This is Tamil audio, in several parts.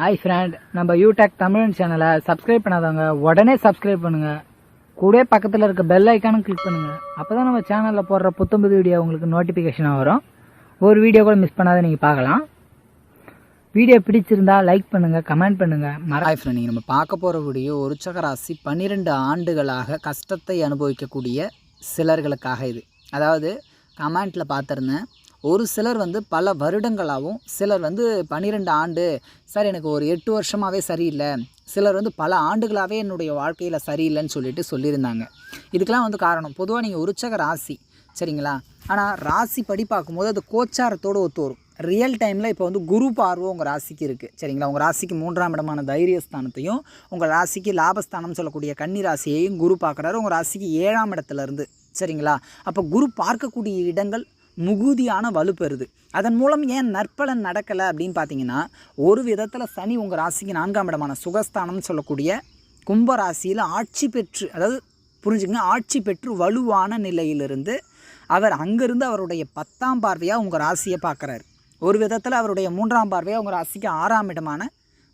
ஹாய் ஃப்ரெண்ட் நம்ம யூடெக் தமிழ் சேனலை சப்ஸ்கிரைப் பண்ணாதவங்க உடனே சப்ஸ்கிரைப் பண்ணுங்க. கூட பக்கத்தில் இருக்க பெல் ஐக்கானும் கிளிக் பண்ணுங்க. அப்பதான் நம்ம சேனலில் போடுற புத்தம்புது வீடியோ உங்களுக்கு நோட்டிஃபிகேஷனாக வரும். ஒரு வீடியோ கூட மிஸ் பண்ணாத நீங்கள் பார்க்கலாம். வீடியோ பிடிச்சிருந்தா லைக் பண்ணுங்க கமெண்ட் பண்ணுங்க. மற ஹாய் நீங்கள் நம்ம பார்க்க போகிற வீடியோ ஒரு ராசி பன்னிரெண்டு ஆண்டுகளாக கஷ்டத்தை அனுபவிக்கக்கூடிய சிலர்களுக்காக இது. அதாவது கமெண்ட்டில் பார்த்துருந்தேன். ஒரு சிலர் வந்து பல வருடங்களாகவும் சிலர் வந்து பன்னிரெண்டு ஆண்டு சார் எனக்கு ஒரு எட்டு வருஷமாகவே சரியில்லை. சிலர் வந்து பல ஆண்டுகளாகவே என்னுடைய வாழ்க்கையில் சரியில்லைன்னு சொல்லிட்டு சொல்லியிருந்தாங்க. இதுக்கெலாம் வந்து காரணம் பொதுவாக நீங்கள் உற்சக ராசி சரிங்களா? ஆனால் ராசி படி பார்க்கும்போது அது கோச்சாரத்தோடு ஒத்து வரும் ரியல் டைமில் இப்போ வந்து குரு பார்வம் உங்கள் ராசிக்கு இருக்குது சரிங்களா? உங்கள் ராசிக்கு மூன்றாம் இடமான தைரியஸ்தானத்தையும் உங்கள் ராசிக்கு லாபஸ்தானம் சொல்லக்கூடிய கன்னி ராசியையும் குரு பார்க்குறாரு. உங்கள் ராசிக்கு ஏழாம் இடத்துலேருந்து சரிங்களா? அப்போ குரு பார்க்கக்கூடிய இடங்கள் முகுதியான வலுப்பெறுது. அதன் மூலம் ஏன் நற்பலன் நடக்கலை அப்படின்னு பார்த்தீங்கன்னா ஒரு விதத்தில் சனி உங்கள் ராசிக்கு நான்காம் இடமான சுகஸ்தானம்னு சொல்லக்கூடிய கும்ப ராசியில் ஆட்சி பெற்று அதாவது புரிஞ்சுங்க ஆட்சி பெற்று வலுவான நிலையிலிருந்து அவர் அங்கிருந்து அவருடைய பத்தாம் பார்வையாக உங்கள் ராசியை பார்க்குறாரு ஒரு விதத்தில் அவருடைய மூன்றாம் பார்வையாக உங்கள் ராசிக்கு ஆறாம் இடமான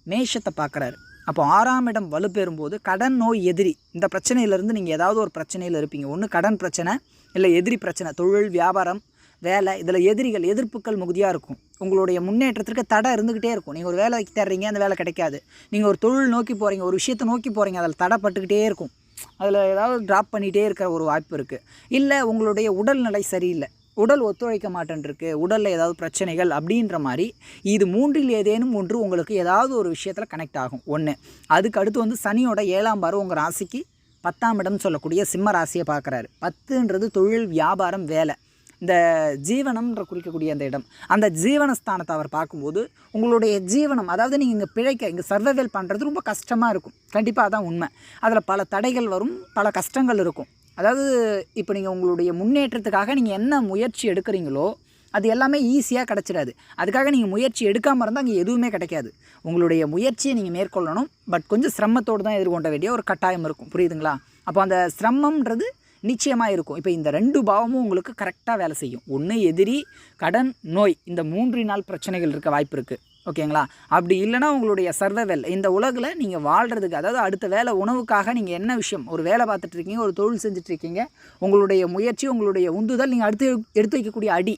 மேஷத்தை பார்க்குறாரு அப்போ ஆறாம் இடம் வலுப்பெறும்போது கடன் நோய் எதிரி இந்த பிரச்சனையிலேருந்து நீங்கள் ஏதாவது ஒரு பிரச்சனையில் இருப்பீங்க. ஒன்று கடன் பிரச்சனை இல்லை எதிரி பிரச்சனை தொழில் வியாபாரம் வேலை இதில் எதிரிகள் எதிர்ப்புகள் மிகுதியாக இருக்கும். உங்களுடைய முன்னேற்றத்திற்கு தடை இருந்துக்கிட்டே இருக்கும். நீங்கள் ஒரு வேலைக்கு தேடுறீங்க அந்த வேலை கிடைக்காது. நீங்கள் ஒரு தொழில் நோக்கி போகிறீங்க ஒரு விஷயத்தை நோக்கி போகிறீங்க அதில் தடைப்பட்டுக்கிட்டே இருக்கும். அதில் ஏதாவது ட்ராப் பண்ணிகிட்டே இருக்கிற ஒரு வாய்ப்பு இருக்குது இல்லை உங்களுடைய உடல்நிலை சரியில்லை. உடல் ஒத்துழைக்க மாட்டேன்ருக்கு. உடலில் ஏதாவது பிரச்சனைகள் அப்படின்ற மாதிரி இது மூன்றில் ஏதேனும் ஒன்று உங்களுக்கு ஏதாவது ஒரு விஷயத்தில் கனெக்ட் ஆகும். ஒன்று அதுக்கு அடுத்து வந்து சனியோட ஏழாம் பாரு உங்கள் ராசிக்கு பத்தாம் இடம் சொல்லக்கூடிய சிம்ம ராசியை பார்க்குறாரு. பத்துன்றது தொழில் வியாபாரம் வேலை. இந்த ஜீவனம்ன்ற குறிக்கக்கூடிய அந்த இடம். அந்த ஜீவனஸ்தானத்தை அவர் பார்க்கும்போது உங்களுடைய ஜீவனம் அதாவது நீங்கள் இங்கே பிழைக்க இங்கே சர்வைவல் பண்ணுறது ரொம்ப கஷ்டமாக இருக்கும். கண்டிப்பாக அதான் உண்மை. அதில் பல தடைகள் வரும் பல கஷ்டங்கள் இருக்கும். அதாவது இப்போ நீங்கள் உங்களுடைய முன்னேற்றத்துக்காக நீங்கள் என்ன முயற்சி எடுக்கிறீங்களோ அது எல்லாமே ஈஸியாக கிடச்சிடாது. அதுக்காக நீங்கள் முயற்சி எடுக்காமல் இருந்தால் அங்கே எதுவுமே கிடைக்காது. உங்களுடைய முயற்சியை நீங்கள் மேற்கொள்ளணும். பட் கொஞ்சம் சிரமத்தோடு தான் எதிர்கொண்ட வேண்டிய ஒரு கட்டாயம் இருக்கும். புரியுதுங்களா? அப்போ அந்த சிரமம்ன்றது நிச்சயமாக இருக்கும். இப்போ இந்த ரெண்டு பாவமும் உங்களுக்கு கரெக்டாக வேலை செய்யும். ஒன்று எதிரி கடன் நோய். இந்த மூன்று நாள் பிரச்சனைகள் இருக்க வாய்ப்பு இருக்குது ஓகேங்களா அப்படி இல்லைனா உங்களுடைய சர்வைவல் இந்த உலகில் நீங்கள் வாழ்கிறதுக்கு அதாவது அடுத்த வேலை உணவுக்காக நீங்கள் என்ன விஷயம் ஒரு வேலை பார்த்துட்டு இருக்கீங்க ஒரு தொழில் செஞ்சுட்டு இருக்கீங்க உங்களுடைய முயற்சி உங்களுடைய உந்துதல் நீங்கள் அடுத்து எடுத்து வைக்கக்கூடிய அடி.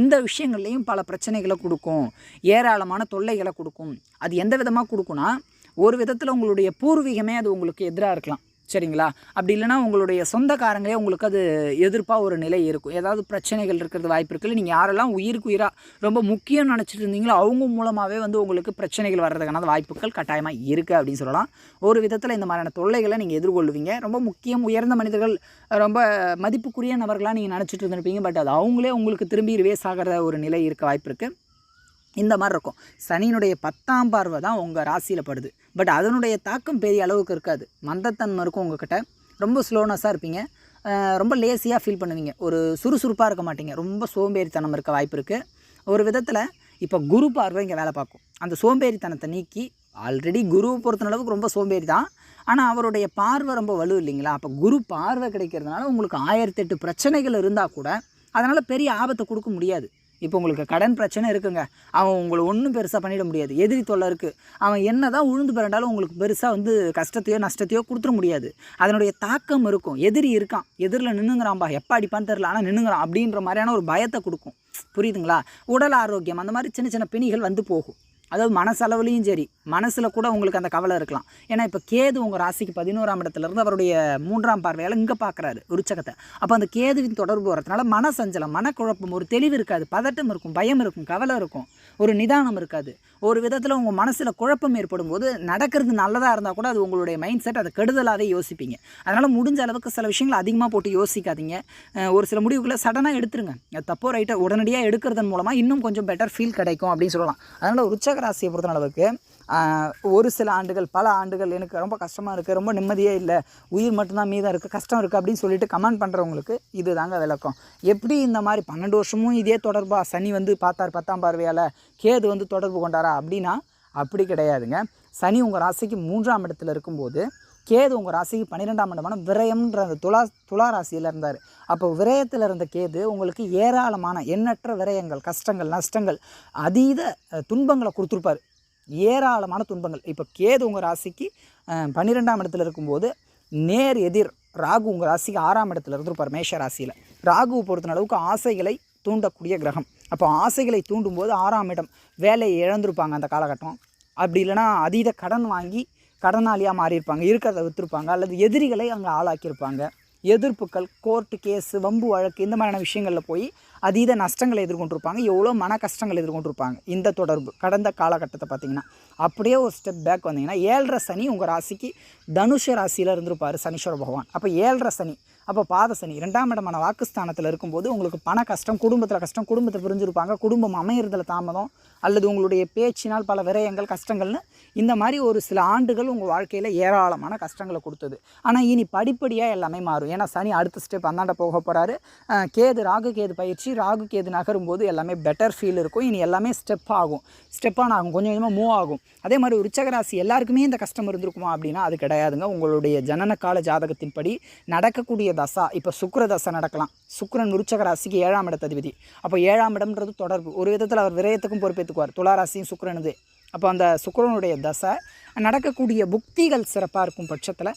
இந்த விஷயங்கள்லையும் பல பிரச்சனைகளை கொடுக்கும். ஏராளமான தொல்லைகளை கொடுக்கும். அது எந்த விதமாக கொடுக்குன்னா ஒரு விதத்தில் உங்களுடைய பூர்வீகமே அது உங்களுக்கு எதிராக இருக்கலாம். சரிங்களா? அப்படி இல்லைனா உங்களுடைய சொந்தக்காரங்களே உங்களுக்கு அது எதிர்ப்பாக ஒரு நிலை இருக்கும். ஏதாவது பிரச்சனைகள் இருக்கிறது வாய்ப்பு இருக்குல்ல நீங்கள் யாரெல்லாம் உயிருக்கு உயிராக ரொம்ப முக்கியம் நினச்சிட்டு இருந்தீங்களோ அவங்க மூலமாகவே வந்து உங்களுக்கு பிரச்சனைகள் வர்றதுக்கான வாய்ப்புகள் கட்டாயமாக இருக்குது அப்படின்னு சொல்லலாம். ஒரு விதத்தில் இந்த மாதிரியான தொல்லைகளை நீங்கள் எதிர்கொள்வீங்க. ரொம்ப முக்கியம் உயர்ந்த மனிதர்கள் ரொம்ப மதிப்புக்குரிய நபர்களாக நீங்கள் நினச்சிட்டு இருந்திருப்பீங்க. பட் அது அவங்களே உங்களுக்கு திரும்பி ரிவேஸ் ஆகிற ஒரு நிலை இருக்க வாய்ப்பு இருக்குது இந்த மாதிரி இருக்கும். சனியினுடைய பத்தாம் பார்வை தான் உங்கள் ராசியில் படுது. பட் அதனுடைய தாக்கம் பெரிய அளவுக்கு இருக்காது. மந்தத்தன்மை இருக்கும் உங்ககிட்ட. ரொம்ப ஸ்லோனஸாக இருப்பீங்க. ரொம்ப லேசியாக ஃபீல் பண்ணுவீங்க. ஒரு சுறுசுறுப்பாக இருக்க மாட்டீங்க. ரொம்ப சோம்பேறித்தனம் இருக்க வாய்ப்பு இருக்குது ஒரு விதத்தில் இப்போ குரு பார்வை இங்கே வேலை பார்க்கும். அந்த சோம்பேறித்தனத்தை நீக்கி ஆல்ரெடி குருவை பொறுத்த அளவுக்கு ரொம்ப சோம்பேறி தான். ஆனால் அவருடைய பார்வை ரொம்ப வலு இல்லைங்களா? அப்போ குரு பார்வை கிடைக்கிறதுனால உங்களுக்கு ஆயிரத்தெட்டு பிரச்சனைகள் இருந்தால் கூட அதனால் பெரிய ஆபத்தை கொடுக்க முடியாது. இப்போ உங்களுக்கு கடன் பிரச்சனை இருக்குங்க. அவன் உங்களை ஒன்றும் பெருசாக பண்ணிட முடியாது. எதிரி தொல்லை இருக்குது அவன் என்ன தான் உழுந்து பிறண்டாலும் உங்களுக்கு பெருசாக வந்து கஷ்டத்தையோ நஷ்டத்தையோ கொடுத்துட முடியாது. அதனுடைய தாக்கம் இருக்கும். எதிரி இருக்கான். எதிரில் நின்னுங்கிறான்பா. எப்போ அடிப்பான்னு தெரில ஆனால் நின்னுங்கிறான் அப்படின்ற மாதிரியான ஒரு பயத்தை கொடுக்கும். புரியுதுங்களா? உடல் ஆரோக்கியம் அந்த மாதிரி சின்ன சின்ன பிணிகள் வந்து போகும். அதாவது மனசளவுலேயும் சரி மனசில் கூட உங்களுக்கு அந்த கவலை இருக்கலாம். ஏன்னா இப்போ கேது உங்கள் ராசிக்கு பதினோராம் இடத்துலேருந்து அவருடைய மூன்றாம் பார்வையால் இங்கே பார்க்குறாரு உருச்சகத்தை அப்போ அந்த கேதுவின் தொடர்பு வரதுனால மனசஞ்சலம் மனக்குழப்பம் ஒரு தெளிவு இருக்காது பதட்டம் இருக்கும் பயம் இருக்கும் கவலை இருக்கும் ஒரு நிதானம் இருக்காது. ஒரு விதத்தில் உங்கள் மனசில் குழப்பம் ஏற்படும் போது நடக்கிறது நல்லதாக இருந்தால் கூட அது உங்களுடைய மைண்ட் செட் அதை கெடுதலாகவே யோசிப்பீங்க. அதனால் முடிஞ்ச அளவுக்கு சில விஷயங்கள் அதிகமாக போட்டு யோசிக்காதீங்க. ஒரு சில முடிவுகளை சடனாக எடுத்துருங்க. தப்போ ரைட்டாக உடனடியாக எடுக்கிறதன் மூலமாக இன்னும் கொஞ்சம் பெட்டர் ஃபீல் கிடைக்கும் அப்படின்னு சொல்லலாம். அதனால் உற்சக ராசியை பொறுத்த அளவுக்கு ஒரு சில ஆண்டுகள் பல ஆண்டுகள் எனக்கு ரொம்ப கஷ்டமாக இருக்குது ரொம்ப நிம்மதியே இல்லை உயிர் மட்டும்தான் மீதம் இருக்குது கஷ்டம் இருக்குது அப்படின்னு சொல்லிட்டு கமெண்ட் பண்ணுறவங்களுக்கு இது தாங்க விளக்கம். எப்படி இந்த மாதிரி பன்னெண்டு வருஷமும் இதே தொடர்பாக சனி வந்து பார்த்தார் பத்தாம் பார்வையால் கேது வந்து தொடர்பு கொண்டாரா அப்படின்னா அப்படி கிடையாதுங்க. சனி உங்கள் ராசிக்கு மூன்றாம் இடத்துல இருக்கும்போது கேது உங்கள் ராசிக்கு பன்னிரெண்டாம் இடமான விரயம்ன்ற அந்த துலா துலா ராசியில் இருந்தார். அப்போ விரயத்தில் இருந்த கேது உங்களுக்கு ஏராளமான எண்ணற்ற விரயங்கள் கஷ்டங்கள் நஷ்டங்கள் அதீத துன்பங்களை கொடுத்துருப்பார். ஏராளமான துன்பங்கள். இப்போ கேது உங்கள் ராசிக்கு பன்னிரெண்டாம் இடத்துல இருக்கும்போது நேர் எதிர் ராகு உங்கள் ராசிக்கு ஆறாம் இடத்துல இருந்திருப்பார் மேஷ ராசியில். ராகுவை பொறுத்த அளவுக்கு ஆசைகளை தூண்டக்கூடிய கிரகம். அப்போ ஆசைகளை தூண்டும் போது ஆறாம் இடம் வேலையை இழந்திருப்பாங்க அந்த காலகட்டம். அப்படி இல்லைன்னா அதீத கடன் வாங்கி கடனாளியாக மாறியிருப்பாங்க இருக்கிறத விற்றுருப்பாங்க அல்லது எதிரிகளை அங்கே ஆளாக்கியிருப்பாங்க. எதிர்ப்புகள் கோர்ட்டு கேஸு வம்பு வழக்கு இந்த மாதிரியான விஷயங்களில் போய் அதீத நஷ்டங்களை எதிர்கொண்டிருப்பாங்க எவ்வளோ மன கஷ்டங்கள் எதிர்கொண்டிருப்பாங்க. இந்த தொடர்பு கடந்த காலகட்டத்தை பார்த்தீங்கன்னா அப்படியே ஒரு ஸ்டெப் பேக் வந்தீங்கன்னா ஏழரை சனி உங்கள் ராசிக்கு தனுஷ ராசியில் இருந்திருப்பார் சனீஸ்வர பகவான். அப்போ ஏழரை சனி அப்போ பாத சனி ரெண்டாம் இடமான வாக்குஸ்தானத்தில் இருக்கும்போது உங்களுக்கு பண கஷ்டம் குடும்பத்தில் கஷ்டம் குடும்பத்தை புரிஞ்சிருப்பாங்க குடும்பம் அமையிறதுல தாமதம் அல்லது உங்களுடைய பேச்சினால் பல விரயங்கள் கஷ்டங்கள்னு இந்த மாதிரி ஒரு சில ஆண்டுகள் உங்கள் வாழ்க்கையில் ஏராளமான கஷ்டங்களை கொடுத்தது. ஆனால் இனி படிப்படியாக எல்லாமே மாறும். ஏன்னா சனி அடுத்த ஸ்டெப் அந்தாண்ட போக போகிறாரு கேது ராகு கேது பயிற்சி ராகு கேது நகரும்போது எல்லாமே பெட்டர் ஃபீல் இருக்கும். இனி எல்லாமே ஸ்டெப் ஆகும். ஸ்டெப்பான ஆகும். கொஞ்சம் கொஞ்சமாக மூவ் ஆகும். அதே மாதிரி உச்சகராசி எல்லாருக்குமே இந்த கஷ்டம் இருந்திருக்குமா அப்படின்னா அது கிடையாதுங்க. உங்களுடைய ஜனன கால ஜாதகத்தின்படி நடக்கக்கூடிய தசா இப்போ சுக்கிர தசை நடக்கலாம். சுக்கரன் விருச்சக ராசிக்கு ஏழாம் இடத்ததிபதி அப்போ ஏழாம் இடம்ன்றது தொடர்பு. ஒரு விதத்தில் அவர் விரயத்துக்கும் பொறுப்பேற்றுக்குவார் துளாராசியும் சுக்கரனுது அப்போ அந்த சுக்கரனுடைய தசை நடக்கக்கூடிய புக்திகள் சிறப்பாக இருக்கும் பட்சத்தில்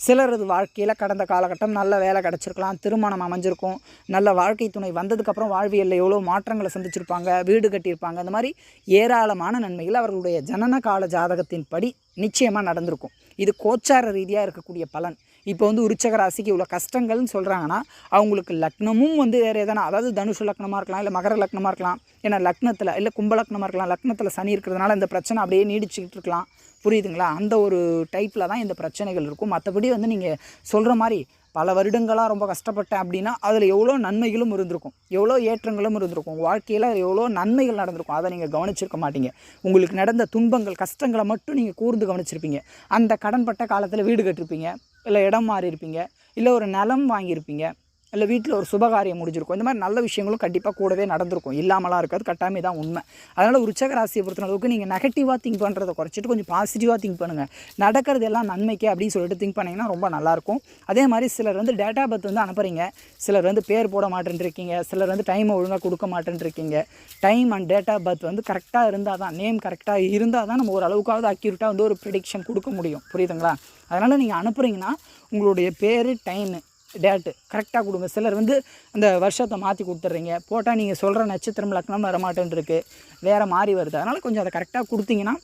சிலரது வாழ்க்கையில் கடந்த காலகட்டம் நல்ல வேலை கிடச்சிருக்கலாம் திருமணம் அமைஞ்சிருக்கும் நல்ல வாழ்க்கை துணை வந்ததுக்கப்புறம் வாழ்வியலில் எவ்வளோ மாற்றங்களை சந்திச்சிருப்பாங்க வீடு கட்டியிருப்பாங்க அந்த மாதிரி ஏராளமான நன்மைகள் அவர்களுடைய ஜனன கால ஜாதகத்தின் படி நிச்சயமாக நடந்திருக்கும். இது கோச்சார ரீதியாக இருக்கக்கூடிய பலன். இப்போ வந்து உருச்சக ராசிக்கு இவ்வளோ கஷ்டங்கள்னு சொல்கிறாங்கன்னா அவங்களுக்கு லக்னமும் வந்து வேறு எதனா அதாவது தனுஷ லக்னமாக இருக்கலாம் இல்லை மகர லக்னமாக இருக்கலாம் ஏன்னா லக்னத்தில் இல்லை கும்ப லக்னமாக இருக்கலாம் லக்னத்தில் சனி இருக்கிறதுனால இந்த பிரச்சனை அப்படியே நீடிச்சுக்கிட்டு இருக்கலாம். புரியுதுங்களா? அந்த ஒரு டைப்பில் தான் இந்த பிரச்சனைகள் இருக்கும். மற்றபடி வந்து நீங்கள் சொல்கிற மாதிரி பல வருடங்களாக ரொம்ப கஷ்டப்பட்டேன் அப்படின்னா அதில் எவ்வளோ நன்மைகளும் இருந்திருக்கும். எவ்வளோ ஏற்றங்களும் இருந்திருக்கும். வாழ்க்கையில் எவ்வளோ நன்மைகள் நடந்திருக்கும். அதை நீங்கள் கவனிச்சிருக்க மாட்டீங்க. உங்களுக்கு நடந்த துன்பங்கள் கஷ்டங்களை மட்டும் நீங்கள் கூர்ந்து கவனிச்சிருப்பீங்க. அந்த கடன்பட்ட காலத்தில் வீடு கட்டிருப்பீங்க. இல்லை இடம் மாறி இருப்பீங்க இல்லை ஒரு நிலம் வாங்கியிருப்பீங்க இல்லை வீட்டில் ஒரு சுபகாரியம் முடிஞ்சிருக்கும். இந்த மாதிரி நல்ல விஷயங்களும் கண்டிப்பாக கூடவே நடந்திருக்கும். இல்லாமலாம் இருக்காது கட்டாமே தான் உண்மை. அதனால் உற்சக ராசியை பொறுத்த அளவுக்கு நீங்கள் நெகட்டிவாக திங்க் பண்ணுறதை குறைச்சிட்டு கொஞ்சம் பாசிட்டிவாக திங்க் பண்ணுங்கள் நடக்கிறது எல்லாம் நன்மைக்கே அப்படின்னு சொல்லிட்டு திங்க் பண்ணிங்கன்னா ரொம்ப நல்லாயிருக்கும். அதே மாதிரி சிலர் வந்து டேட்டா பர்த் வந்து அனுப்புகிறீங்க சிலர் வந்து பேர் போட மாட்டேன்ருக்கீங்க சிலர் வந்து டைமை ஒழுங்காக கொடுக்க மாட்டேன்ருக்கீங்க டைம் அண்ட் டேட்டா பர்த் வந்து கரெக்டாக இருந்தால் தான் நேம் கரெக்டாக இருந்தால் தான் நம்ம ஓரளவுக்காவது அக்யூரேட்டாக வந்து ஒரு ப்ரிடிக்ஷன் கொடுக்க முடியும். புரியுதுங்களா? அதனால் நீங்கள் அனுப்புகிறீங்கன்னா உங்களுடைய பேர் டைமு டேட்டு கரெக்டாக கொடுங்க. சிலர் வந்து அந்த வருஷத்தை மாற்றி கொடுத்துட்றீங்க. போட்டால் நீங்கள் சொல்கிற நட்சத்திரம் லக்னம் வர மாட்டேன்ருக்கு வேறு மாறி வருது. அதனால் கொஞ்சம் அதை கரெக்டாக கொடுத்தீங்கன்னா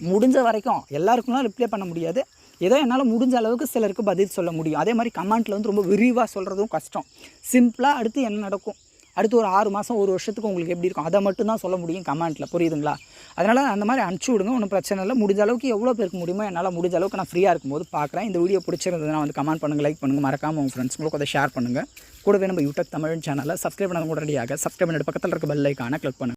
முடிஞ்ச வரைக்கும் எல்லாருக்கும்லாம் ரிப்ளை பண்ண முடியாது. ஏதோ என்னால் முடிஞ்ச அளவுக்கு சிலருக்கு பதில் சொல்ல முடியும். அதே மாதிரி கமெண்ட்டில் வந்து ரொம்ப விரிவாக சொல்கிறதும் கஷ்டம். சிம்பிளாக அடுத்து என்ன நடக்கும்? அடுத்து ஒரு ஆறு மாதம் ஒரு வருஷத்துக்கு உங்களுக்கு எப்படி இருக்கும்? அதை மட்டும் தான் சொல்ல முடியும் கமெண்ட்டில் புரியுதுங்களா? அதனால் அந்த மாதிரி அனுப்பிச்சி விடுங்க. ஒன்றும் பிரச்சனை இல்லை. முடிஞ்ச அளவுக்கு எவ்வளோ பேருக்கு முடியுமோ என்னால் முடிஞ்ச அளவுக்கு நான் ஃப்ரீயாக இருக்கும்போது பார்க்குறேன் இந்த வீடியோ பிடிச்சிருந்ததுன்னா வந்து கமெண்ட் பண்ணுங்கள் லைக் பண்ணுங்கள் மறக்காமல் உங்கள் ஃப்ரெண்ட்ஸ்ங்களுக்கு அதை ஷேர் பண்ணுங்கள் கூடவே நம்ம யூடியூப் தமிழ் சேனலில் சப்ஸ்கிரைப் பண்ண உடனடியாக சப்ஸ்கிரைப் பண்ணிட்டு பக்கத்தில் இருக்க பெல் ஐக்கான கிளிக் பண்ணுங்கள்